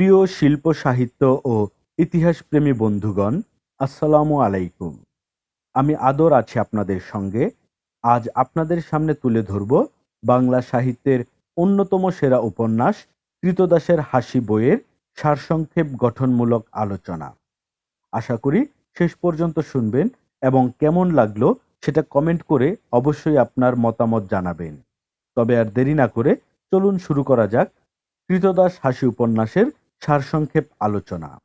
প্রিয় শিল্প সাহিত্য ও ইতিহাসপ্রেমী বন্ধুগণ, আসসালামু আলাইকুম। আমি আদর আছি আপনাদের সঙ্গে। আজ আপনাদের সামনে তুলে ধরব বাংলা সাহিত্যের অন্যতম সেরা উপন্যাস কৃতদাসের হাসি বইয়ের সারসংক্ষেপ গঠনমূলক আলোচনা। আশা করি শেষ পর্যন্ত শুনবেন এবং কেমন লাগল সেটা কমেন্ট করে অবশ্যই আপনার মতামত জানাবেন। তবে আর দেরি না করে চলুন শুরু করা যাক কৃতদাস হাসি উপন্যাসের সারসংক্ষেপ আলোচনা।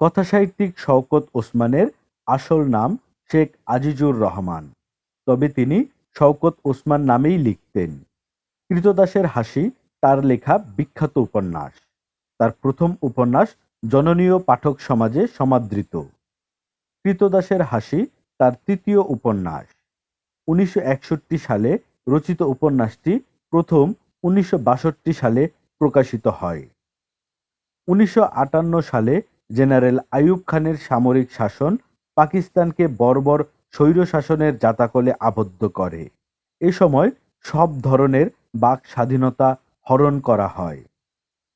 কথাসাহিত্যিক শওকত ওসমানের আসল নাম শেখ আজিজুর রহমান। তবে তিনি শওকত ওসমান নামেই লিখতেন। কৃতদাসের হাসি, তার লেখা বিখ্যাত উপন্যাস। তার প্রথম উপন্যাস জননীয় পাঠক সমাজে সমাদৃত। কৃতদাসের হাসি, তার তৃতীয় উপন্যাস। উনিশশো একষট্টি সালে রচিত উপন্যাসটি প্রথম উনিশশো বাষট্টি সালে প্রকাশিত হয়। উনিশশো আটান্ন সালে জেনারেল আইয়ুব খানের সামরিক শাসন পাকিস্তানকে বর্বর স্বৈরশাসনের জাতাকলে আবদ্ধ করে। এ সময় সব ধরনের বাক স্বাধীনতা হরণ করা হয়।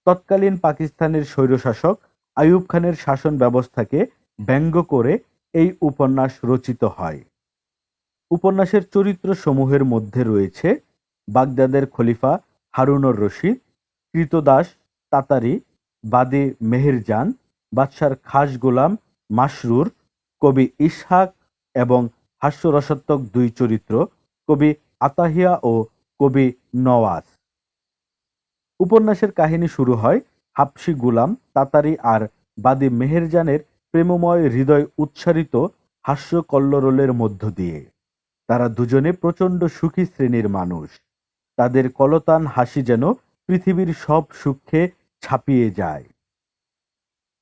তৎকালীন পাকিস্তানের স্বৈরশাসক আইয়ুব খানের শাসন ব্যবস্থাকে ব্যঙ্গ করে এই উপন্যাস রচিত হয়। উপন্যাসের চরিত্র সমূহের মধ্যে রয়েছে বাগদাদের খলিফা হারুনর রশিদ কৃতদাস তাতারি, বাদে মেহেরজান, বাদশার খাস গোলাম মাসরুর কবি ইসহাক এবং হাস্যরসাত্মক দুই চরিত্র, কবি আতাহিয়া ও কবি নওয়াজ। উপন্যাসের কাহিনী শুরু হয় হাবসি গুলাম, তাতারি আর বাদী মেহেরজানের প্রেমময় হৃদয় উচ্ছারিত হাস্য কল্লোরলের মধ্য দিয়ে। তারা দুজনে প্রচণ্ড সুখী শ্রেণির মানুষ। তাদের কলতান হাসি যেন পৃথিবীর সব সুখে ছাপিয়ে যায়।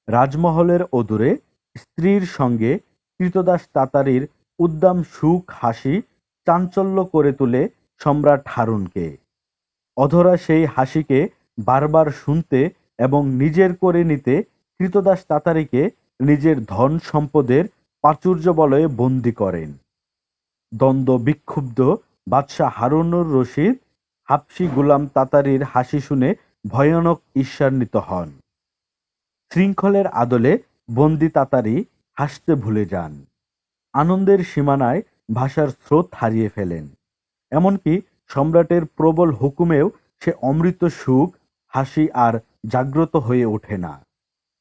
রাজমহলের অদূরে স্ত্রীর সঙ্গে কৃতদাস তাতারির উদ্দাম সুখ হাসি চাঞ্চল্য করে তোলে সম্রাট হারুনকে। অধরা সেই হাসিকে বারবার শুনতে এবং নিজের করে নিতে কৃতদাস তাতারিকে নিজের ধন সম্পদের প্রাচুর্য বলয়ে বন্দি করেন। দ্বন্দ্ব বিক্ষুব্ধ বাদশাহ হারুনুর রশিদ হাবসি গুলাম তাতারির হাসি শুনে ভয়ানক ঈর্ষান্বিত হন। শৃঙ্খলের আদলে বন্দি তাতারি হাসতে ভুলে যান। আনন্দের সীমানায় ভাষার স্রোত হারিয়ে ফেলেন। এমনকি সম্রাটের প্রবল হুকুমেও সে অমৃত সুখ, হাসি আর জাগ্রত হয়ে ওঠে না।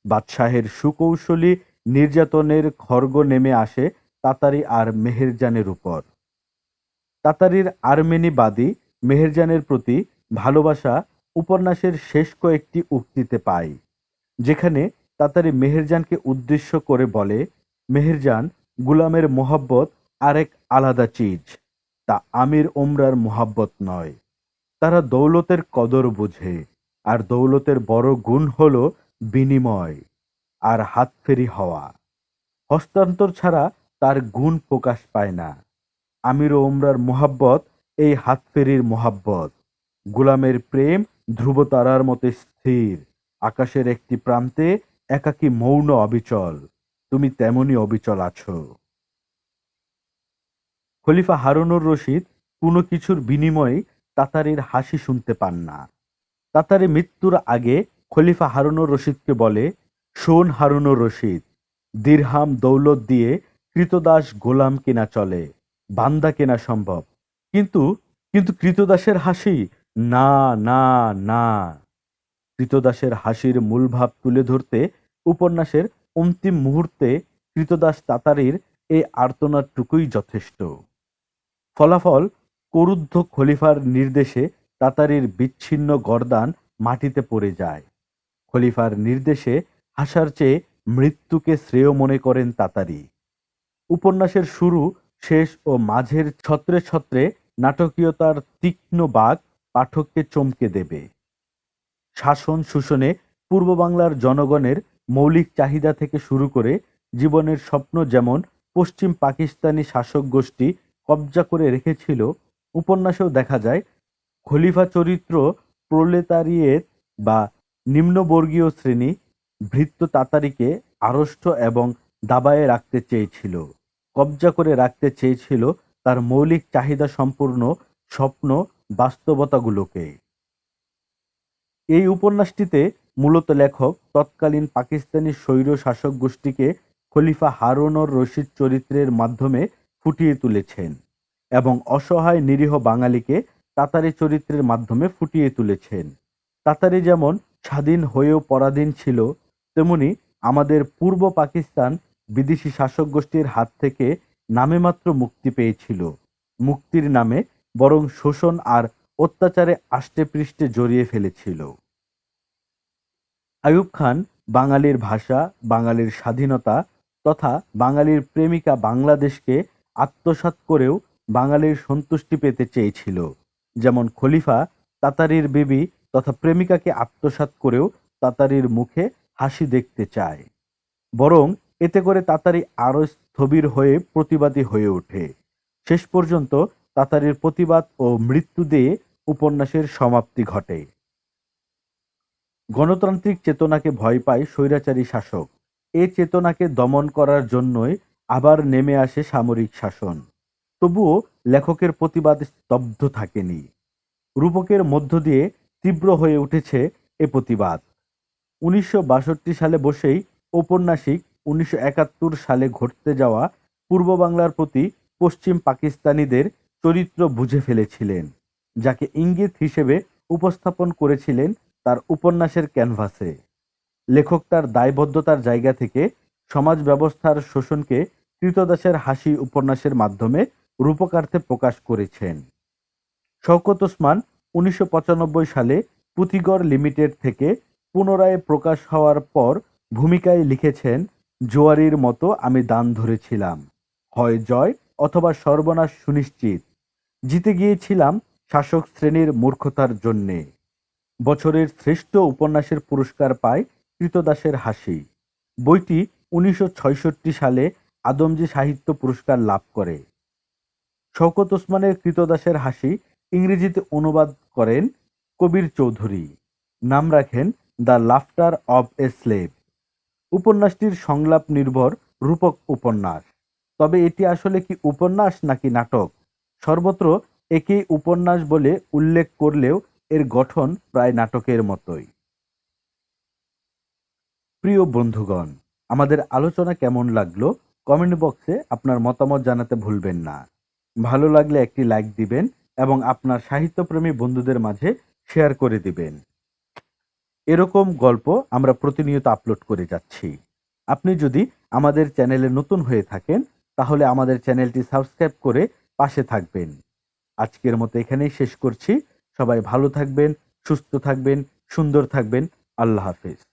বাদশাহের সুকৌশলী নির্যাতনের খর্গ নেমে আসে তাতারি আর মেহেরজানের উপর। তাতারির আর্মেনিবাদী মেহেরজানের প্রতি ভালোবাসা উপন্যাসের শেষ কয়েকটি উক্তিতে পাই, যেখানে তাতারি মেহেরজানকে উদ্দেশ্য করে বলে, মেহেরজান, গুলামের মোহাব্বত আরেক আলাদা চিজ, তা আমির ওমরার মোহাব্বত নয়। তারা দৌলতের কদর বোঝে, আর দৌলতের বড় গুণ হল বিনিময় আর হাতফেরি হওয়া। হস্তান্তর ছাড়া তার গুণ প্রকাশ পায় না। আমির ওমরার মোহাব্বত এই হাত ফেরির মোহাব্বত। গুলামের প্রেম ধ্রুবতারার মতো স্থির। আকাশের একটি প্রান্তে একাকী মৌন অবিচল। তুমি তেমনি অবিচল আছো। খলিফা হারুনুর রশিদ কোনো কিছুর বিনিময়ে তাতারির হাসি শুনতে পান না। তাতারি মৃত্যুর আগে খলিফা হারুনুর রশিদকে বলে, শোন হারুনুর রশিদ, দিরহাম দৌলত দিয়ে কৃতদাস গোলাম কেনা চলে, বান্দা কেনা সম্ভব কিন্তু কিন্তু কৃতদাসের হাসি, না না না। কৃতদাসের হাসির মূল ভাব তুলে ধরতে উপন্যাসের অন্তিম মুহূর্তে কৃতদাস তাতারির এই আর্তনাটুকুই যথেষ্ট। ফলাফল, করুদ্ধ খলিফার নির্দেশে তাতারির বিচ্ছিন্ন গরদান মাটিতে পড়ে যায়। খলিফার নির্দেশে হাসার চেয়ে মৃত্যুকে শ্রেয় মনে করেন তাতারি। উপন্যাসের শুরু, শেষ ও মাঝের ছত্রে ছত্রে নাটকীয়তার তীক্ষ্ণ বাঘ পাঠককে চমকে দেবে। শাসন শোষণে পূর্ব বাংলার জনগণের মৌলিক চাহিদা থেকে শুরু করে জীবনের স্বপ্ন যেমন পশ্চিম পাকিস্তানি শাসক গোষ্ঠী কবজা করে রেখেছিল, উপন্যাসেও দেখা যায় খলিফা চরিত্র প্রলেতারিয়েত বা নিম্নবর্গীয় শ্রেণি ভৃত্য তাতারিকে আড়ষ্ট এবং দাবায়ে রাখতে চেয়েছিল, কবজা করে রাখতে চেয়েছিল তার মৌলিক চাহিদা সম্পূর্ণ স্বপ্ন বাস্তবতাগুলোকে। এই উপন্যাসটিতে মূলত লেখক তৎকালীন পাকিস্তানি স্বৈর শাসক গোষ্ঠীকে খলিফা হারুনর রশিদ চরিত্রের মাধ্যমে ফুটিয়ে তুলেছেন এবং অসহায় নিরীহ বাঙালিকে তাতারি চরিত্রের মাধ্যমে ফুটিয়ে তুলেছেন। তাতারি যেমন স্বাধীন হয়েও পরাধীন ছিল, তেমনি আমাদের পূর্ব পাকিস্তান বিদেশি শাসক গোষ্ঠীর হাত থেকে নামেমাত্র মুক্তি পেয়েছিল। মুক্তির নামে বরং শোষণ আর অত্যাচারে আষ্টে পৃষ্ঠে জড়িয়ে ফেলেছিল। আয়ুব খান বাঙালির ভাষা, বাঙালির স্বাধীনতা তথা বাঙালির প্রেমিকা বাংলাদেশকে আত্মসাৎ করেও বাঙালির সন্তুষ্টি পেতে চেয়েছিল। যেমন খলিফা তাতারির বিবি তথা প্রেমিকাকে আত্মসাৎ করেও তাতারির মুখে হাসি দেখতে চায়। বরং এতে করে তাতারি আরও স্থবির হয়ে প্রতিবাদী হয়ে ওঠে। শেষ পর্যন্ত তাতারির প্রতিবাদ ও মৃত্যু দিয়ে উপন্যাসের সমাপ্তি ঘটে। গণতান্ত্রিক চেতনাকে ভয় পায় স্বৈরাচারী শাসক। এ চেতনাকে দমন করার জন্যই আবার নেমে আসে সামরিক শাসন। তবুও লেখকের প্রতিবাদ স্তব্ধ থাকেনি। রূপকের মধ্য দিয়ে তীব্র হয়ে উঠেছে এ প্রতিবাদ। উনিশশো বাষট্টি সালে বসেই ঔপন্যাসিক উনিশশো একাত্তর সালে ঘটতে যাওয়া পূর্ব বাংলার প্রতি পশ্চিম পাকিস্তানিদের চরিত্র বুঝে ফেলেছিলেন, যাকে ইঙ্গিত হিসেবে উপস্থাপন করেছিলেন তার উপন্যাসের ক্যানভাসে। লেখক তার দায়বদ্ধতার জায়গা থেকে সমাজ ব্যবস্থার শোষণকে কৃতদাসের হাসি উপন্যাসের মাধ্যমে রূপকার্থে প্রকাশ করেছেন। শওকত ওসমান উনিশশো পঁচানব্বই সালে পুঁথিগড় লিমিটেড থেকে পুনরায় প্রকাশ হওয়ার পর ভূমিকায় লিখেছেন জোয়ারির মতো আমি দান ধরেছিলাম। হয় জয় অথবা সর্বনাশ সুনিশ্চিত। জিতে গিয়েছিলাম শাসক শ্রেণির মূর্খতার জন্যে। বছরের শ্রেষ্ঠ উপন্যাসের পুরস্কার পায় কৃতদাসের হাসি। বইটি উনিশশো সালে আদমজি সাহিত্য পুরস্কার লাভ করে। শওকত ওসমানের কৃতদাসের হাসি ইংরেজিতে অনুবাদ করেন কবির চৌধুরী। নাম রাখেন the laughter of a slave. উপন্যাসটির সংলাপ নির্ভর রূপক উপন্যাস। তবে এটি আসলে কি উপন্যাস নাকি নাটক? সর্বত্র একেই উপন্যাস বলে উল্লেখ করলেও এর গঠন প্রায় নাটকের মতোই। প্রিয় বন্ধুগণ, আমাদের আলোচনা কেমন লাগল? কমেন্ট বক্সে আপনার মতামত জানাতে ভুলবেন না। ভালো লাগলে একটি লাইক দিবেন এবং আপনার সাহিত্যপ্রেমী বন্ধুদের মাঝে শেয়ার করে দিবেন। এরকম গল্প আমরা প্রতিনিয়ত আপলোড করে যাচ্ছি। আপনি যদি আমাদের চ্যানেলে নতুন হয়ে থাকেন, তাহলে আমাদের চ্যানেলটি সাবস্ক্রাইব করে পাশে থাকবেন। আজকের মতো এখানেই শেষ করছি। সবাই ভালো থাকবেন, সুস্থ থাকবেন, সুন্দর থাকবেন। আল্লাহ হাফেজ।